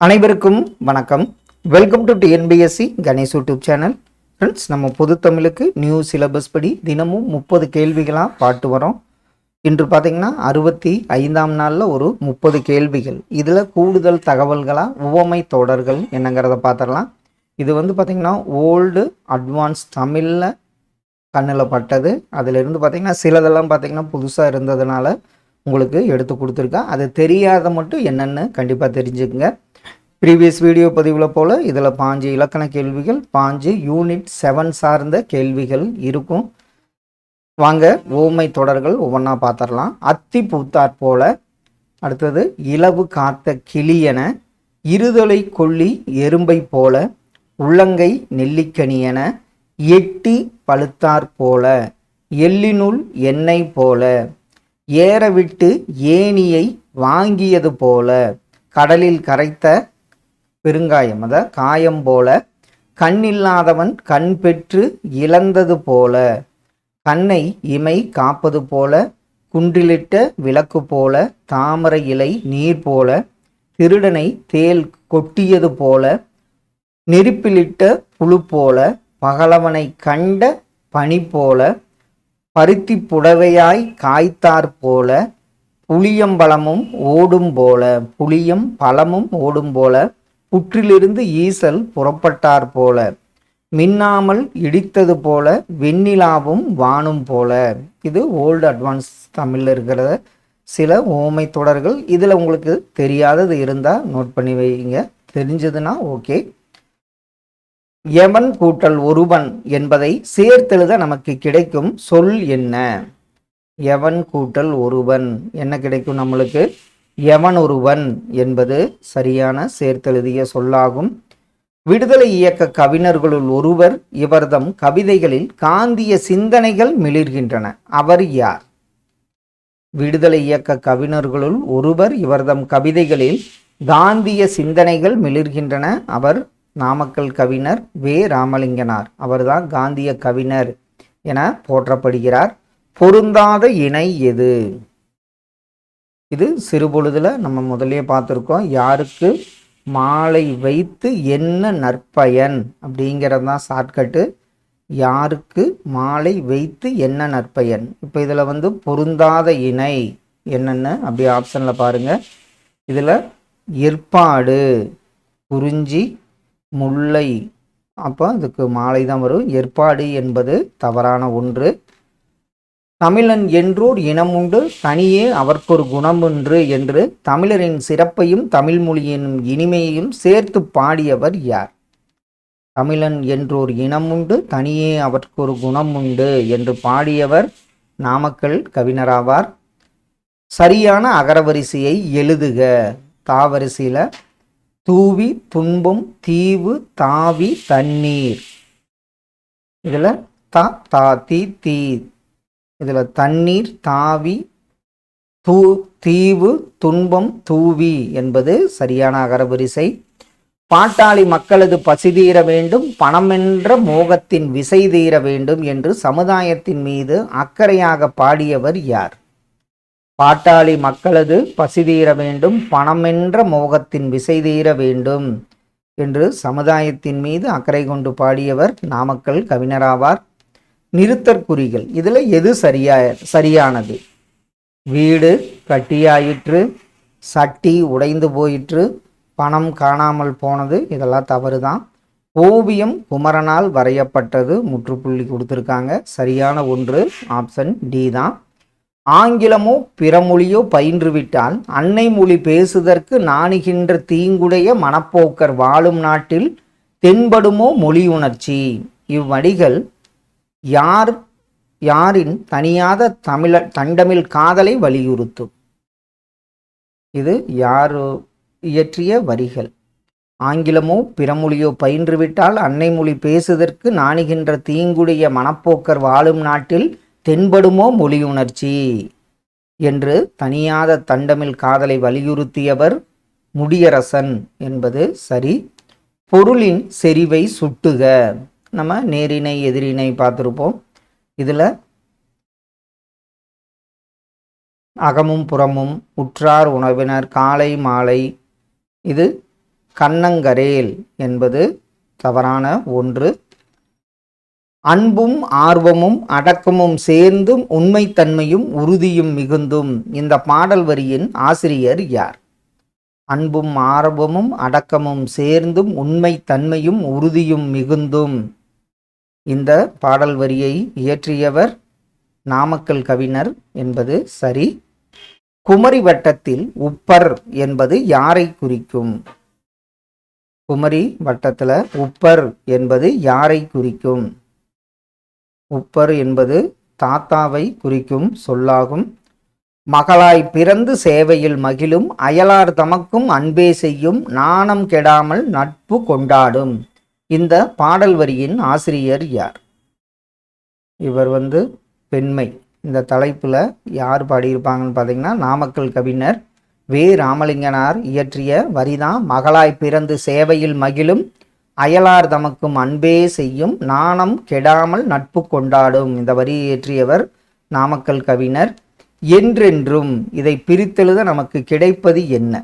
அனைவருக்கும் வணக்கம். Welcome to TNPSC Ganesh YouTube channel friends நம்ம பொது தமிழுக்கு நியூ சிலபஸ் படி தினமும் முப்பது கேள்விகளாக பாட்டு வரோம். இன்று பார்த்தீங்கன்னா அறுபத்தி ஐந்தாம் நாளில் ஒரு முப்பது கேள்விகள். இதில் கூடுதல் தகவல்களாக உவமை தொடர்கள் என்னங்கிறத பார்த்துடலாம் இது வந்து பார்த்திங்கன்னா ஓல்டு அட்வான்ஸ் தமிழில் கண்ணில் பட்டது. அதிலிருந்து பார்த்திங்கன்னா சிலதெல்லாம் பார்த்திங்கன்னா புதுசாக இருந்ததுனால உங்களுக்கு எடுத்து கொடுத்துருக்கேன். அது தெரியாத மட்டும் என்னென்னு கண்டிப்பாக தெரிஞ்சுக்குங்க. ப்ரீவியஸ் வீடியோ பதிவில் போல் இதில் பாஞ்சு இலக்கண கேள்விகள் பாஞ்சு யூனிட் செவன் சார்ந்த கேள்விகள் இருக்கும். வாங்க ஓமை தொடர்கள் ஒவ்வொன்றா பார்த்துடலாம் அத்தி பூத்தாற் போல அடுத்தது இலவு காத்த கிளியென இருதலை கொல்லி எறும்பை போல உள்ளங்கை நெல்லிக்கனியென எட்டி பழுத்தாற் போல எள்ளினுள் எண்ணெய் போல ஏறவிட்டு ஏணியை வாங்கியது போல கடலில் கரைத்த பெருங்காயம் அதாவது காயம் போல. கண்ணில்லாதவன் கண் பெற்று இழந்தது போல. கண்ணை இமை காப்பது போல. குன்றிலிட்ட விளக்கு போல. தாமரை இலை நீர் போல. திருடனை தேல் கொட்டியது போல. நெருப்பிலிட்ட புழு போல. பகலவனை கண்ட பனி போல. பருத்தி புடவையாய் காய்த்தாற் போல. புளியம்பழமும் ஓடும் போல. புளியம் பழமும் ஓடும் போல. புற்றிலிருந்து ஈசல் புறப்பட்டார் போல மின்னாமல் இடித்தது போல வெண்ணிலாவும் வானும் போல. இது ஓல்டு அட்வான்ஸ் தமிழில் இருக்கிற சில ஓமை தொடர்கள். இதில் உங்களுக்கு தெரியாதது இருந்தால் நோட் பண்ணி வைங்க. தெரிஞ்சதுன்னா ஓகே எவன் கூட்டல் ஒருவன் என்பதை சேர்த்தெழுத நமக்கு கிடைக்கும் சொல் என்ன? எவன் கூட்டல் ஒருவன்? என்ன கிடைக்கும் நம்மளுக்கு? எவன் ஒருவன் என்பது சரியான சேர்த்தெழுதிய சொல்லாகும். விடுதலை இயக்க கவிஞர்களுள் ஒருவர் இவர்தம் கவிதைகளில் காந்திய சிந்தனைகள் மிளிர்கின்றன. அவர் யார்? விடுதலை இயக்க கவிஞர்களுள் ஒருவர் இவர்தம் கவிதைகளில் காந்திய சிந்தனைகள் மிளிர்கின்றன. அவர் நாமக்கல் கவிஞர் வே. ராமலிங்கனார். அவர்தான் காந்திய கவிஞர் என போற்றப்படுகிறார். பொருந்தாத இணை எது? இது சிறுபொழுதில் நம்ம முதலே பார்த்துருக்கோம். யாருக்கு மாலை வைத்து என்ன நற்பயன் அப்படிங்கிறது தான் ஷார்ட்கட்டு யாருக்கு மாலை வைத்து என்ன நற்பயன்? இப்போ இதில் வந்து பொருந்தாத இணை என்னென்னு? அப்படி ஆப்ஷனில் பாருங்கள் இதில் ஏற்பாடு குறிஞ்சி முல்லை. அப்போ அதுக்கு மாலை தான் வரும். ஏற்பாடு என்பது தவறான ஒன்று. தமிழன் என்றோர் இனமுண்டு தனியே அவர்க்கொரு குணமுண்டு என்று தமிழரின் சிறப்பையும் தமிழ்மொழியின் இனிமையையும் சேர்த்து பாடியவர் யார்? தமிழன் என்றோர் இனமுண்டு தனியே அவர்க்கொரு குணமுண்டு என்று பாடியவர் நாமக்கல் கவிஞராவார். சரியான அகரவரிசையை எழுதுக. தாவரிசையில் தூவி துன்பம் தீவு தாவி தண்ணீர். இதில் த தா தி தீ இதில் தண்ணீர் தாவி தூ தீவு துன்பம் தூவி என்பது சரியான அகரவரிசை. பாட்டாளி மக்களது பசி தீர வேண்டும் பணமென்ற மோகத்தின் விசை தீர வேண்டும் என்று சமுதாயத்தின் மீது அக்கறையாக பாடியவர் யார்? பாட்டாளி மக்களது பசி தீர வேண்டும் பணமென்ற மோகத்தின் விசை தீர வேண்டும் என்று சமுதாயத்தின் மீது அக்கறை கொண்டு பாடியவர் நாமக்கல் கவிஞராவார். நிறுத்தற்குறிகள். இதில் எது சரியா சரியானது? வீடு கட்டியாயிற்று சட்டி உடைந்து போயிற்று பணம் காணாமல் போனது இதெல்லாம் தவறு தான் ஓவியம் குமரனால் வரையப்பட்டது முற்றுப்புள்ளி கொடுத்துருக்காங்க. சரியான ஒன்று ஆப்ஷன் டி தான். ஆங்கிலமோ பிறமொழியோ பயின்றுவிட்டால் அன்னை மொழி பேசுதற்கு நாணுகின்ற தீங்குடைய மனப்போக்கர் வாழும் நாட்டில் தென்படுமோ மொழி உணர்ச்சி. இவ்வடிகள் யார் யாரின் தனியாத தமிழ தண்டமிழ் காதலை வலியுறுத்தும்? இது யார் இயற்றிய வரிகள். ஆங்கிலமோ பிறமொழியோ பயின்றுவிட்டால் அன்னை மொழி பேசுதற்கு நாணுகின்ற தீங்குடைய மனப்போக்கர் வாழும் நாட்டில் தென்படுமோ மொழி உணர்ச்சி என்று தனியாத தண்டமிழ் காதலை வலியுறுத்தியவர் முடியரசன் என்பது சரி பொருளின் செறிவை சுட்டுக. நம்ம நேரினை எதிரினை பார்த்துருப்போம். இதில் அகமும் புறமும் உற்றார் உணவினர் காலை மாலை இது கண்ணங்கரேல் என்பது தவறான ஒன்று. அன்பும் ஆர்வமும் அடக்கமும் சேர்ந்தும் உண்மைத்தன்மையும் உறுதியும் மிகுந்தும் இந்த பாடல் வரியின் ஆசிரியர் யார்? அன்பும் ஆர்வமும் அடக்கமும் சேர்ந்தும் உண்மைத்தன்மையும் உறுதியும் மிகுந்தும் இந்த பாடல் வரியை இயற்றியவர் நாமக்கல் கவிஞர் என்பது சரி. குமரி வட்டத்தில் உப்பர் என்பது யாரை குறிக்கும்? குமரி வட்டத்தில் உப்பர் என்பது யாரை குறிக்கும்? உப்பர் என்பது தாத்தாவை குறிக்கும் சொல்லாகும். மகளாய் பிறந்து சேவையில் மகிழும் அயலார் தமக்கும் அன்பே செய்யும் நாணம் கெடாமல் நட்பு கொண்டாடும். இந்த பாடல் வரியின் ஆசிரியர் யார்? இவர் வந்து பெண்மை. இந்த தலைப்பில் யார் பாடியிருப்பாங்கன்னு பார்த்தீங்கன்னா நாமக்கல் கவிஞர் வே. ராமலிங்கனார் இயற்றிய வரிதான் மகளாய் பிறந்து சேவையில் மகிழும் அயலார் தமக்கும் அன்பே செய்யும் நாணம் கெடாமல் நட்பு கொண்டாடும் இந்த வரி இயற்றியவர் நாமக்கல் கவிஞர். என்றென்றும் இதை பிரித்தெழுத நமக்கு கிடைப்பது என்ன?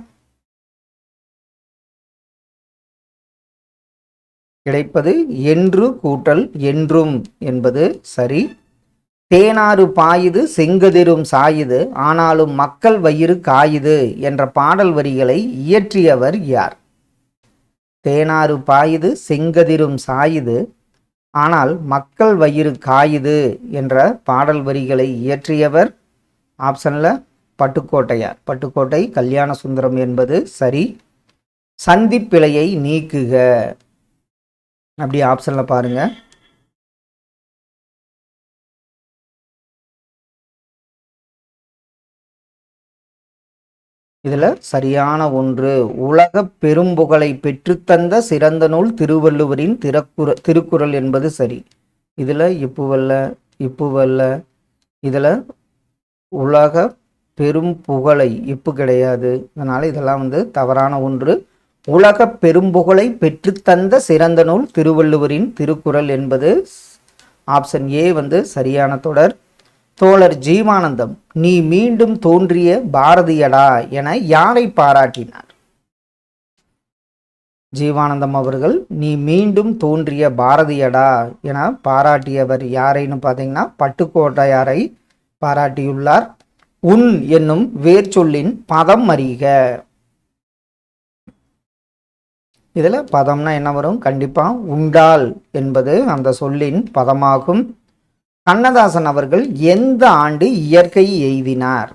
கிடைப்பது என்று கூட்டல் என்றும் என்பது சரி. தேனாறு பாயுது செங்கதிரும் சாயுது ஆனாலும் மக்கள் வயிறு காயுது என்ற பாடல் வரிகளை இயற்றியவர் யார்? தேனாறு பாயுது செங்கதிரும் சாயுது ஆனால் மக்கள் வயிறு காயுது என்ற பாடல் வரிகளை இயற்றியவர் ஆப்ஷனில் பட்டுக்கோட்டையார். பட்டுக்கோட்டை கல்யாண சுந்தரம் என்பது சரி. சந்திப்பிழையை நீக்குக. அப்படி ஆப்ஷனில் பாருங்கள் இதில் சரியான ஒன்று. உலக பெரும்புகழை பெற்றுத்தந்த சிறந்த நூல் திருவள்ளுவரின் திறக்குற திருக்குறள் என்பது சரி. இதில் இப்புவல்ல இப்புவல்ல இதில் உலக பெரும் புகழை இப்பு கிடையாது. அதனால் இதெல்லாம் வந்து தவறான ஒன்று. உலக பெரும்புகழை பெற்றுத்தந்த சிறந்த நூல் திருவள்ளுவரின் திருக்குறள் என்பது ஆப்ஷன் ஏ வந்து சரியான தொடர். தோழர் ஜீவானந்தம் நீ மீண்டும் தோன்றிய பாரதியடா என யாரை பாராட்டினார். ஜீவானந்தம் அவர்கள் நீ மீண்டும் தோன்றிய பாரதியடா என பாராட்டியவர் யாரைன்னு பார்த்தீங்கன்னா பட்டுக்கோட்டையாரை பாராட்டியுள்ளார். உன் என்னும் வேர்ச்சொல்லின் பதம் அறிக. இதில் பதம்னா என்ன வரும்? கண்டிப்பாக உண்டால் என்பது அந்த சொல்லின் பதமாகும். கண்ணதாசன் அவர்கள் எந்த ஆண்டு இயற்கை எய்தினார்?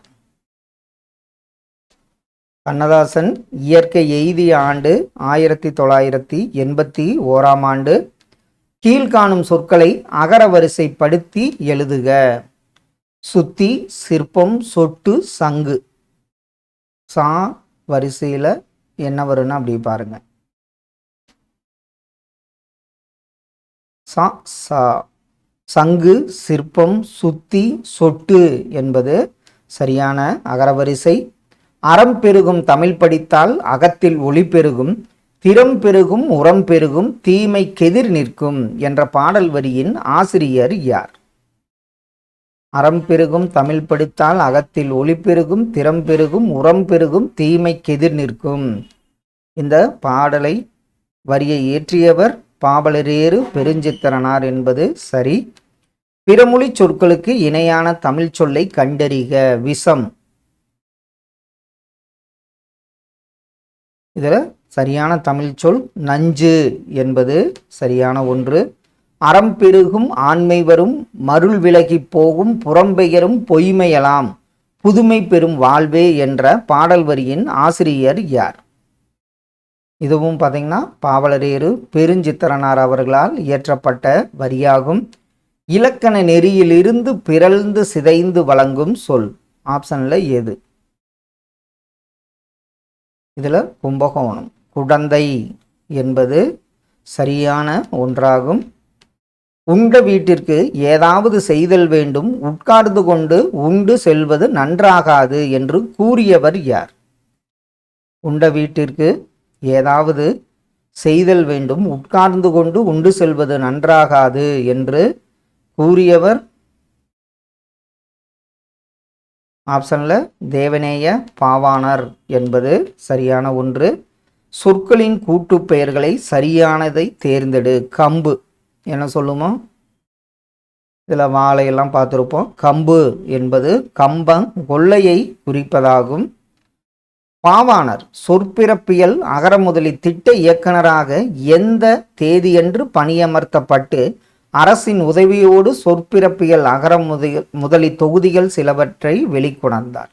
கண்ணதாசன் இயற்கை எய்திய ஆண்டு ஆயிரத்தி தொள்ளாயிரத்தி எண்பத்தி ஓராம் ஆண்டு. கீழ்காணும் சொற்களை அகர வரிசைப்படுத்தி எழுதுக. சுத்தி சிற்பம் சொட்டு சங்கு. சா வரிசையில் என்ன வரும்னு அப்படி பாருங்கள் சா சா சங்கு சிற்பம் சுத்தி சொட்டு என்பது சரியான அகரவரிசை. அறம் பெருகும் தமிழ் படித்தால் அகத்தில் ஒளி பெருகும் திறம் பெருகும் உரம் பெருகும் தீமை கெதிர் நிற்கும் என்ற பாடல் வரியின் ஆசிரியர் யார்? அறம் பெருகும் தமிழ் படித்தால் அகத்தில் ஒளி பெருகும் திறம் பெருகும் உரம் பெருகும் தீமை கெதிர் நிற்கும். இந்த பாடலை வரியை இயற்றியவர் பாபலரேறு பெருஞ்சித்திரனார் என்பது சரி. பிறமொழி சொற்களுக்கு இணையான தமிழ் சொல்லை கண்டறிக. விஷம். இதில் சரியான தமிழ் சொல் நஞ்சு என்பது சரியான ஒன்று. அறம் பெருகும் ஆண்மை வரும் மருள் விலகி போகும் புறம்பெயரும் பொய்மையலாம் புதுமை பெறும் வாழ்வே என்ற பாடல் வரியின் ஆசிரியர் யார்? இதுவும் பார்த்தீங்கன்னா பாவலரேறு பெருஞ்சித்திரனார் அவர்களால் இயற்றப்பட்ட வரியாகும். இலக்கண நெறியிலிருந்து பிறழ்ந்து சிதைந்து வழங்கும் சொல். ஆப்ஷனில் எது? இதில் கும்பகோணம். குடந்தை என்பது சரியான ஒன்றாகும். உண்ட வீட்டிற்கு ஏதாவது செய்தல் வேண்டும். உட்கார்ந்து கொண்டு உண்டு செல்வது நன்றாகாது என்று கூறியவர் யார்? உண்ட வீட்டிற்கு ஏதாவது செய்தல் வேண்டும் உட்கார்ந்து கொண்டு உண்டு செல்வது நன்றாகாது என்று கூறியவர். ஆப்ஷனில் தேவநேய பாவாணர் என்பது சரியான ஒன்று. சொற்களின் கூட்டு பெயர்களை சரியானதை தேர்ந்தெடு. கம்பு என்ன சொல்லுமோ? இதில் வாழையெல்லாம் பார்த்துருப்போம். கம்பு என்பது கம்பம் கொள்ளையை குறிப்பதாகும். பாவாணர் சொற்பிறப்பியல் அகரமுதலி திட்ட இயக்குனராக எந்த தேதியன்று பணியமர்த்தப்பட்டு அரசின் உதவியோடு சொற்பிறப்பியல் அகரமுதி முதலி தொகுதிகள் சிலவற்றை வெளிக்கொணர்ந்தார்.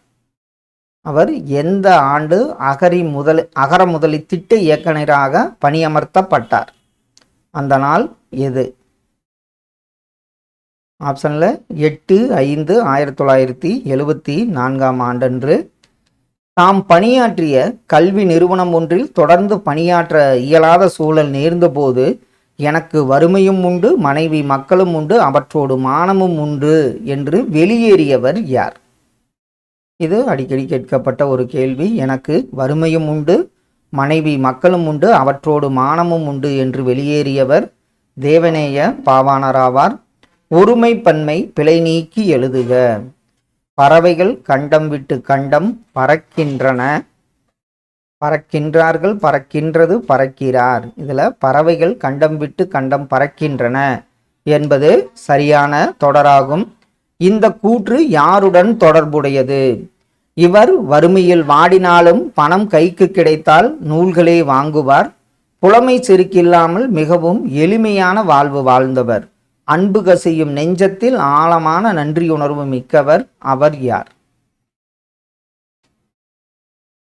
அவர் எந்த ஆண்டு அகரி முதல் அகர முதலி திட்ட இயக்குனராக பணியமர்த்தப்பட்டார்? அந்த நாள் எது? ஆப்ஷனில் எட்டு ஐந்து ஆயிரத்தி தொள்ளாயிரத்தி எழுபத்தி நான்காம் ஆண்டன்று தாம் பணியாற்றிய கல்வி நிறுவனம் ஒன்றில் தொடர்ந்து பணியாற்ற இயலாத சூழல் நேர்ந்தபோது எனக்கு வறுமையும் உண்டு மனைவி மக்களும் உண்டு அவற்றோடு மானமும் உண்டு என்று வெளியேறியவர் யார்? இது அடிக்கடி கேட்கப்பட்ட ஒரு கேள்வி. எனக்கு வறுமையும் உண்டு மனைவி மக்களும் உண்டு அவற்றோடு மானமும் உண்டு என்று வெளியேறியவர் தேவநேய பாவாணராவார். ஒருமைப்பன்மை பிழை நீக்கி எழுதுக. பறவைகள் கண்டம் விட்டு கண்டம் பறக்கின்றன. பறக்கின்றார்கள் பறக்கின்றது பறக்கிறார். இதில் பறவைகள் கண்டம் விட்டு கண்டம் பறக்கின்றன என்பது சரியான தொடராகும். இந்த கூற்று யாருடன் தொடர்புடையது? இவர் வறுமையில் வாடினாலும் பணம் கைக்கு கிடைத்தால் நூல்களே வாங்குவார். புலமை செருக்கில்லாமல் மிகவும் எளிமையான வாழ்வு வாழ்ந்தவர். அன்பு கசியும் நெஞ்சத்தில் ஆழமான நன்றியுணர்வு மிக்கவர் அவர் யார்?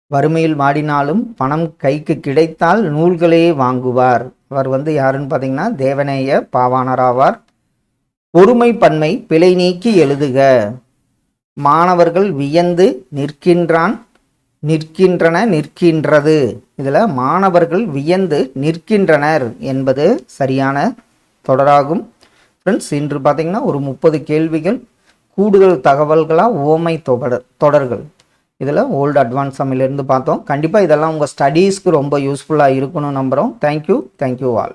வறுமையில் வாடினாலும் பணம் கைக்கு கிடைத்தால் நூல்களே வாங்குவார். அவர் வந்து யாருன்னு பார்த்தீங்கன்னா தேவநேய பாவாணராவார். பொறுமை பன்மை பிழை நீக்கி எழுதுக. மாணவர்கள் வியந்து நிற்கின்றான் நிற்கின்றன நிற்கின்றது. இதில் மாணவர்கள் வியந்து நிற்கின்றனர் என்பது சரியான தொடராகும். ஃப்ரெண்ட்ஸ் இன்று பார்த்தீங்கன்னா ஒரு முப்பது கேள்விகள் கூடுதல் தகவல்களாக ஓமை தொடர் தொடர்கள். இதில் ஓல்டு அட்வான்ஸ் தமிழ்லேருந்து பார்த்தோம். கண்டிப்பாக இதெல்லாம் உங்கள் ஸ்டடீஸ்க்கு ரொம்ப யூஸ்ஃபுல்லாக இருக்கணும்னு நம்புகிறோம் தேங்க்யூ தேங்க்யூ ஆல்